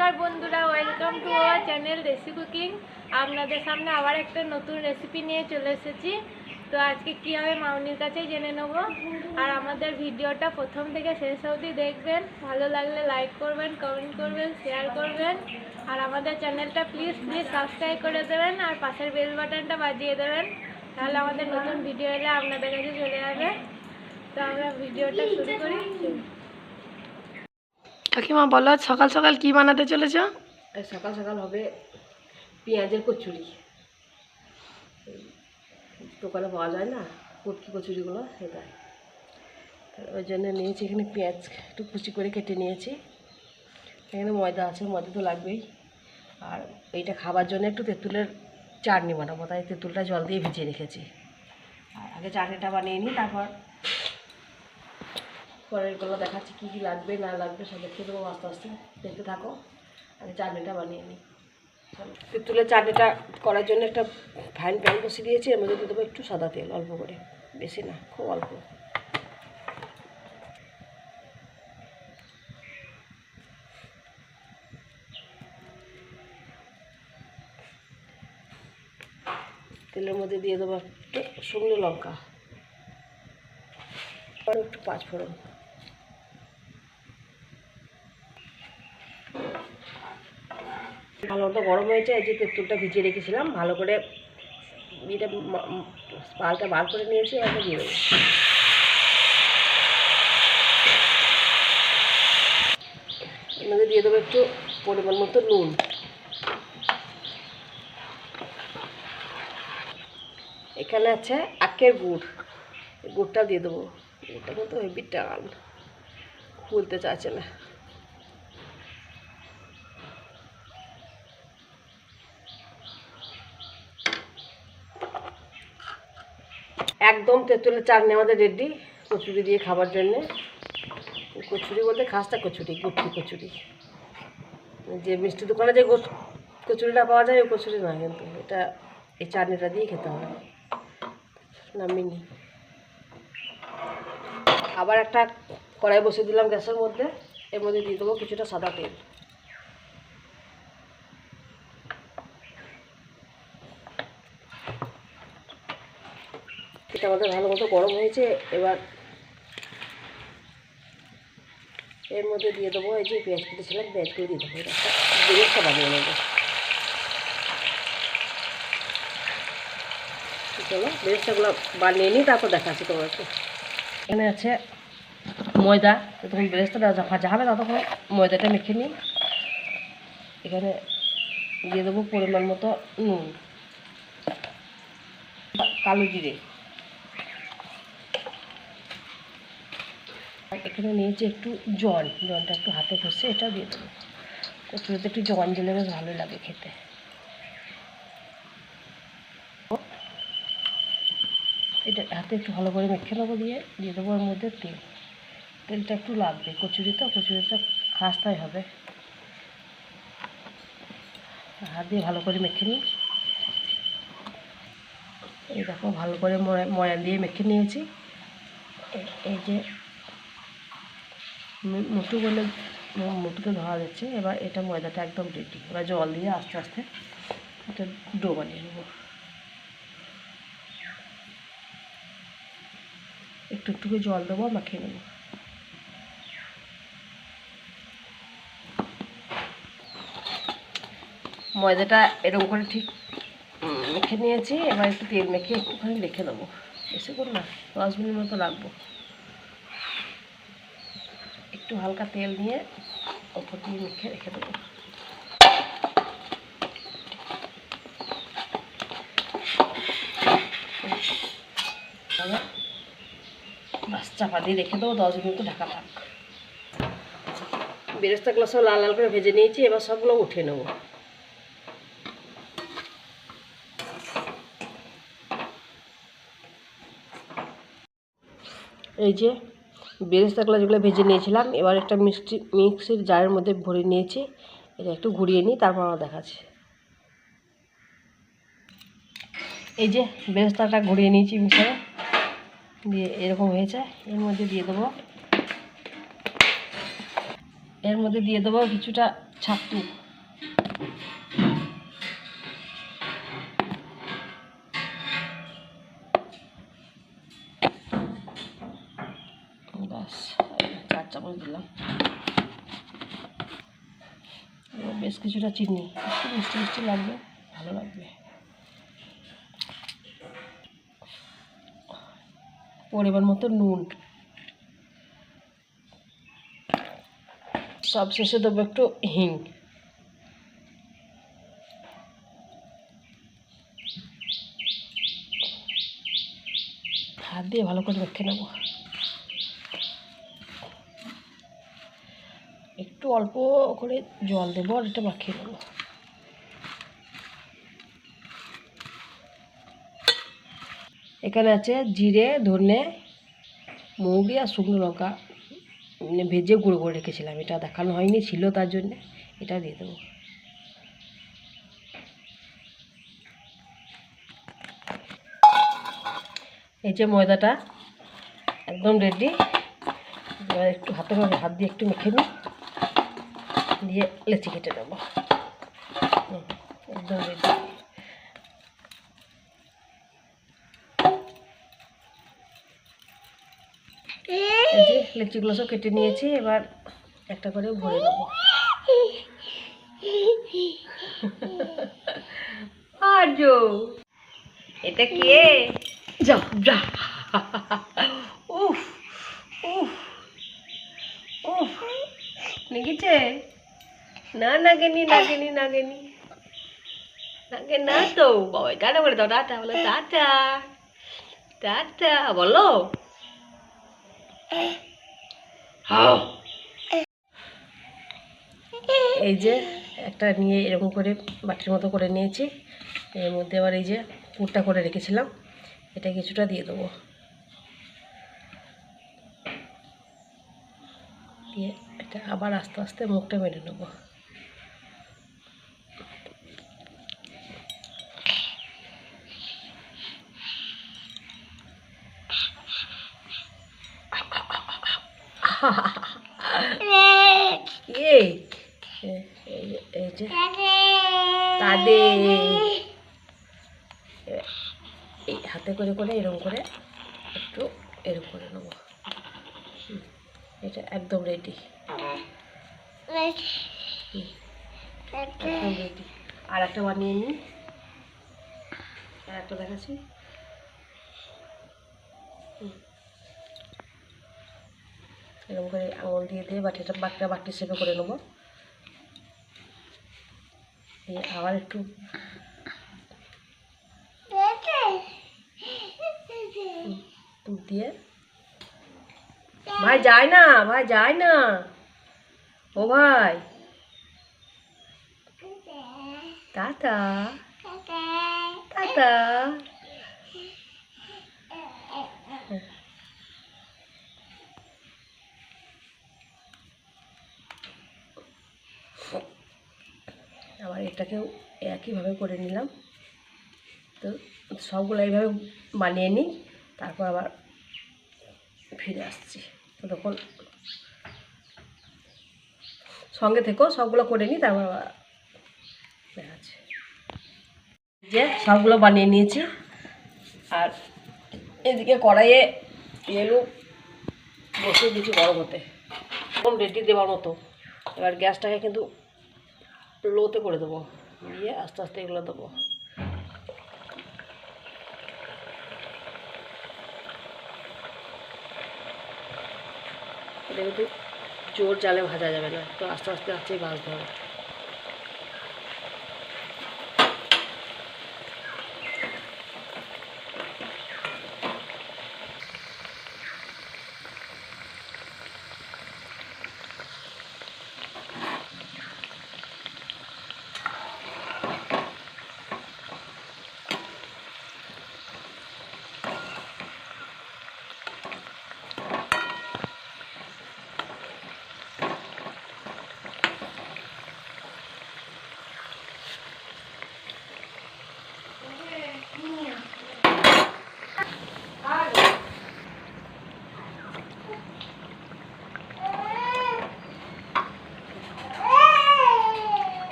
নমস্কার বন্ধুরা welcome to our channel রেসি কুকিং আপনাদের সামনে আবার একটা নতুন রেসিপি নিয়ে চলে এসেছি। তো আজকে কী হবে মাউনির কাছেই জেনে নেব। আর আমাদের ভিডিওটা প্রথম থেকে শেষ অবধি দেখবেন। ভালো লাগলে লাইক করবেন কমেন্ট করবেন শেয়ার করবেন। আর আমাদের চ্যানেলটা প্লিজ প্লিজ সাবস্ক্রাইব করে দেবেন আর পাশের বেল বাটনটা বাজিয়ে দেবেন। তাহলে আমাদের নতুন ভিডিও এলে আপনাদের কাছে চলে যাবে। তো আমরা ভিডিওটা শুরু করি। কাকিমা, বলো সকাল সকাল কি বানাতে চলেছ? সকাল সকাল হবে পেঁয়াজের কচুরি। দোকানে পাওয়া যায় না কুটকি কচুরিগুলো সেটা ওই জন্য নিয়েছি এখানে পেঁয়াজ, একটু কুচি করে কেটে নিয়েছি। এখানে ময়দা আছে, ময়দা তো লাগবেই। আর এইটা খাবার জন্য একটু তেঁতুলের চাটনি বানাবো, তাই তেঁতুলটা জল দিয়ে ভিজিয়ে রেখেছি। আর আগে চাটনিটা বানিয়ে নিই, তারপর পরেরগুলো দেখাচ্ছি, কী কী লাগবে, না লাগবে, সব দেখতে দেবো, আস্তে আস্তে দেখতে থাকো। আমি চাটনিটা বানিয়ে নিই। তেঁতুলের চাটনিটা করার জন্য একটা ফ্যান প্যান বসিয়ে দিয়েছি, এর মধ্যে দিয়ে দেবো একটু সাদা তেল, অল্প করে। বেশি না, খুব অল্প। তেলের মধ্যে দিয়ে দেবো একটু শুকনো লঙ্কা। একটু পাঁচ ভালো মতো গরম হয়েছে, এই যে তেঁতুলটা ভিজিয়ে রেখেছিলাম, ভালো করে এটা পালটা বার করে নিয়েছি, এবার দিয়ে দেবো। এর দিয়ে দেবো একটু পরিমাণ মতো নুন। এখানে আছে আখের গুড়। গুড়টা দিয়ে দেবো। গুড়টা কিন্তু হেভি টান। খুলতে চাইছে না। একদম তেঁতুলের চাটনি আমাদের রেডি কচুরি দিয়ে খাবার জন্যে। কচুরি বলতে খাসটা কচুরি, গুটকি কচুরি। যে মিষ্টি দোকানে যে কচুরিটা পাওয়া যায়, ওই কচুরি না কিন্তু, এটা এই চাটনিটা দিয়ে খেতে হবে। নামিনি। আবার একটা কড়াই বসিয়ে দিলাম গ্যাসের মধ্যে, এর মধ্যে দিয়ে দেবো কিছুটা সাদা তেল। আমাদের ভালো মতো গরম হয়েছে, এবার এর মধ্যে দিয়ে দেবো এই যে পেঁয়াজ কেটেছিলাম, পেঁয়াজ করে দিয়ে দেবো বানিয়ে নেব। বানিয়ে নিই, তারপর এখানে আছে ময়দা হবে ততক্ষণ ময়দাটা মেখে নিই। এখানে দিয়ে দেবো পরিমাণ মতো নুন, কালো জিরে। এখানে নিয়েছি একটু জল, জলটা একটু হাতে ঘষে এটা দিয়ে দেবো। কচুরিতে একটু জল দিলে বেশ ভালো লাগে খেতে। এটা হাতে একটু ভালো করে মেখে নেব দিয়ে দিয়ে দেবো ওর মধ্যে তেল। তেলটা একটু লাগবে কচুরি তো কচুরিটা খাস্তাই হবে। হাত দিয়ে ভালো করে মেখে নিই। এই দেখো, ভালো করে ময়া দিয়ে মেখে নিয়েছি। এই যে মুঠো বলে মু- মুঠোতে ধরা যাচ্ছে। এবার এটা ময়দাটা একদম রেডি এবার জল দিয়ে আস্তে আস্তে এটা ডো বানিয়ে নেব। একটু একটু করে জল দেবো মাখিয়ে নেব। ময়দাটা এরকম করে ঠিক মেখে নিয়েছি। এবার একটু তেল মেখে একটুখানি রেখে দেবো বেশি করে না, দশ মিনিট মতো লাগবো। একটু হালকা তেল নিয়ে ওপর দিয়ে মেখে রেখে দেবো। বাস চাপা দিয়ে রেখে দেবো, দশ মিনিট ঢাকা থাক। বেরেস্তাগুলো সব লাল লাল করে ভেজে নিয়েছি, এবার সবগুলো উঠিয়ে নেব। এই যে বেরেস্তাগুলো যেগুলো ভেজে নিয়েছিলাম। এবার একটা মিষ্টি, মিক্সির জারের মধ্যে ভরে নিয়েছি। এটা একটু ঘুরিয়ে নিই, তারপর আমার দেখাচ্ছি। এই যে বেরেস্তাটা ঘুরিয়ে নিয়েছি মিক্সারে। দিয়ে এরকম হয়েছে। এর মধ্যে দিয়ে দেবো। এর মধ্যে দিয়ে দেবো কিছুটা ছাতু। চামচ দিলাম। বেশ কিছুটা চিনি। একটু মিষ্টি মিষ্টি লাগবে, ভালো লাগবে। পরিমাণ মতো নুন। সব শেষে দেবো একটু হিং। হাত দিয়ে ভালো করে মেখে নেব। অল্প করে জল দেবো আর এটা মাখিয়ে নেব। এখানে আছে জিরে, ধনে, মৌরি আর শুকনো লঙ্কা। মানে ভেজে গুঁড়ো করে রেখেছিলাম, এটা দেখানো হয়নি, ছিল তার জন্যে এটা দিয়ে দেবো। এই যে ময়দাটা একদম রেডি একটু হাতে হাত দিয়ে একটু মেখে নিই। দিয়ে লেচি কেটে রেডি এই যে লিচিগুলো সব কেটে নিয়েছি, এবার একটা করে ভরে দেবো আর্য এটা কে? উফ উফ উফ নেগেছে না, নাগেনি নাগেনি নাগেনি। নাগে না তো, বাবা টাটা করে দাও, টাটা, বলো টাটা টাটা, বলো। এই যে একটা নিয়ে এরকম করে বাটির মতো করে নিয়েছি, এর মধ্যে আবার এই যে পুরটা করে রেখেছিলাম, এটা কিছুটা দিয়ে দেবো। দিয়ে এটা আবার আস্তে আস্তে মুখটা মেরে নেব এই এই যে- এই যে হাতে করে করে এরকম করে একটু এরকম করে নেব এটা একদম রেডি রেডি আর একটা বানিয়ে নিই আর একটা দেখাচ্ছি হুম। এরকম করে আঙুল দিয়ে দিয়ে বাটিটা বাটিটা বাটি সেপে করে নেব। দিয়ে আবার একটু দিয়ে। ভাই যায় না ভাই যায় না। ও ভাই। টাটা টাটা আবার এটাকেও একইভাবে করে নিলাম। তো সবগুলো এইভাবে বানিয়ে নিই, তারপর আবার ফিরে আসছি। তো তখন সঙ্গে থেকেও সবগুলো করে নিই, তারপর আবার দেখাচ্ছি। যে সবগুলো বানিয়ে নিয়েছি। আর এদিকে কড়াইয়ে এলু বসে দিয়েছি গরম হতে। একদম রেডি দেওয়ার মতো। এবার গ্যাসটাকে কিন্তু লোতে করে দেবো। দিয়ে আস্তে আস্তে এগুলো দেবো। জোর জালে ভাজা যাবে না, তো আস্তে আস্তে আস্তেই ভাজতে হবে।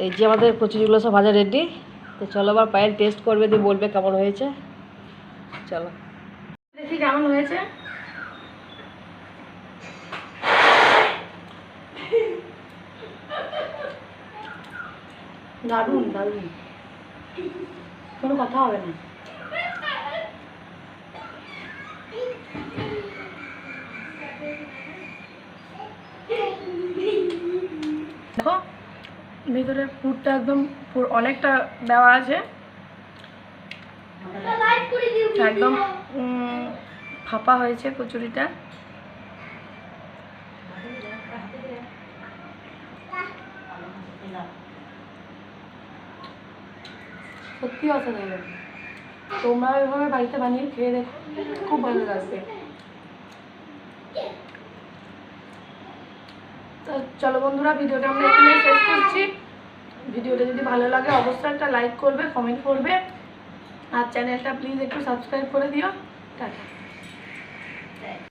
এই যে আমাদের কচুরিগুলো সব ভাজা রেডি তো চলো আবার পায়েল টেস্ট করবে, দিয়ে বলবে কেমন হয়েছে। চলো। দেখি কেমন হয়েছে। দারুণ দারুণ। কোনো কথা হবে না। দেখো ভিতরে পুরটা একদম পুর অনেকটা দেওয়া আছে। একদম ফাঁপা হয়েছে কচুরিটা। সত্যি অসাধারণ। তোমরা এভাবে বাড়িতে বানিয়ে খেয়ে দেখো। খুব ভালো লাগবে চলো বন্ধুরা, ভিডিওটা আমরা এখানে শেষ করছি। ভিডিওটা যদি ভালো লাগে, অবশ্যই একটা লাইক করবে কমেন্ট করবে। আর চ্যানেলটা প্লিজ একটু সাবস্ক্রাইব করে দিও। টাটা।